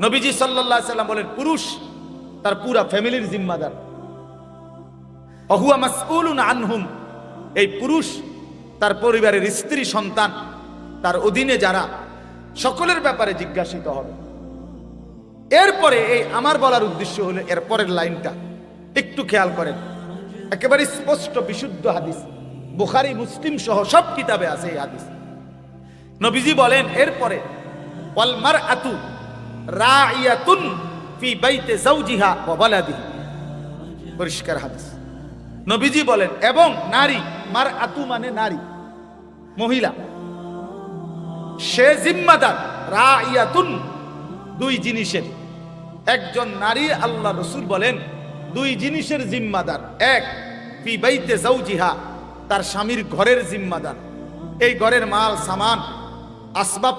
নবীজি সাল্লাম বলেন, পুরুষ তার পুরা ফ্যামিলির জিম্মাদার। আনহুম। এই পুরুষ তার পরিবারের স্ত্রী, সন্তান, তার অধীনে যারা, সকলের ব্যাপারে জিজ্ঞাসিত হবে। এরপরে এই আমার বলার উদ্দেশ্য হলো এরপরের লাইনটা একটু খেয়াল করেন। একেবারে স্পষ্ট, বিশুদ্ধ হাদিস। বুখারি, মুসলিম সহ সব কিতাবে আছে এই হাদিস। নবীজি বলেন, এরপরে ওয়ালমার আতু রাইয়াতুন ফি বাইতে জাওজিহা ওয়া পরিষ্কার হাদিস। নবীজি বলেন, এবং নারী মার আতু মানে নারী, মহিলা। সে জিম্মাদার রাইয়াতুন দুই জিনিসের। একজন নারী, আল্লাহ রসুল বলেন, দুই জিনিসের জিম্মাদার। এক, ফি বাইতে জাউজিহা তার স্বামীর ঘরের জিম্মাদার। এই ঘরের মাল সামান আসবাব